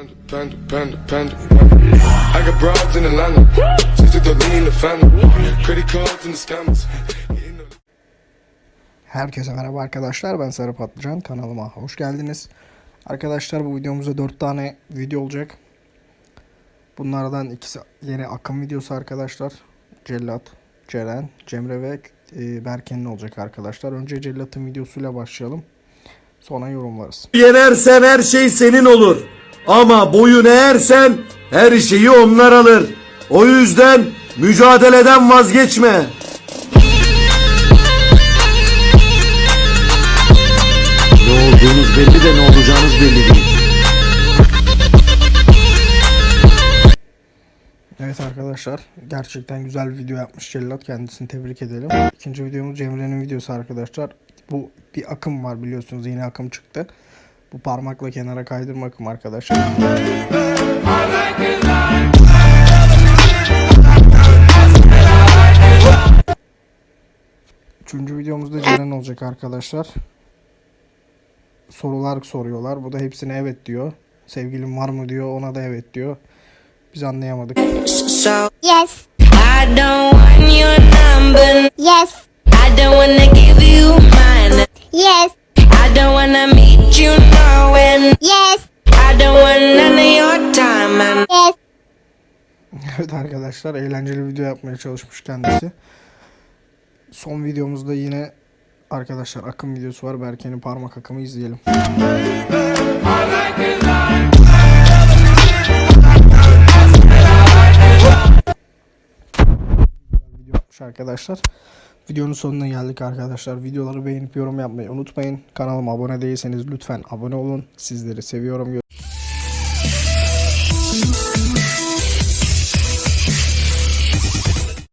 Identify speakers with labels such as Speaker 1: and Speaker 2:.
Speaker 1: Panda, panda, panda, panda. I got broads in Atlanta. Just took the lean in the family. Credit cards and the scammers.
Speaker 2: Herkese merhaba arkadaşlar ben Sarı Patlıcan kanalıma hoş geldiniz. Arkadaşlar bu videomuzda 4 tane video olacak. Bunlardan ikisi yeni akım videosu arkadaşlar. Cellat, Ceren, Cemre ve e, Berke'nin olacak arkadaşlar. Önce Cellat'ın videosuyla başlayalım. Sonra yorumlarız.
Speaker 3: Yenersen her şey senin olur. Ama boyun eğersen her şeyi onlar alır. O yüzden mücadeleden vazgeçme. Ne olduğunuz belli de ne olacağınız belli değil.
Speaker 2: Evet arkadaşlar gerçekten güzel bir video yapmış Cellat kendisini tebrik edelim. İkinci videomuz Cemre'nin videosu arkadaşlar. Bu bir akım var biliyorsunuz yeni akım çıktı. Bu parmakla kenara kaydırma akım arkadaşlar. Üçüncü videomuzda Ceren olacak arkadaşlar. Sorular soruyorlar. Bu da hepsine evet diyor. Sevgilim var mı diyor. Ona da evet diyor. Biz anlayamadık.
Speaker 4: Yes,
Speaker 5: I don't want your number.
Speaker 4: yes,
Speaker 5: I don't wanna give you mine.
Speaker 4: yes,
Speaker 5: I don't wanna meet you nowhere.
Speaker 4: Yes,
Speaker 5: I don't want none of your time. And
Speaker 4: yes.
Speaker 2: Evet arkadaşlar eğlenceli video yapmaya çalışmış kendisi. Son videomuzda yine arkadaşlar akım videosu var. Berke'nin parmak akımı izleyelim. video yapmış arkadaşlar. Videonun sonuna geldik arkadaşlar. Videoları beğenip yorum yapmayı unutmayın. Kanalıma abone değilseniz lütfen abone olun. Sizleri seviyorum.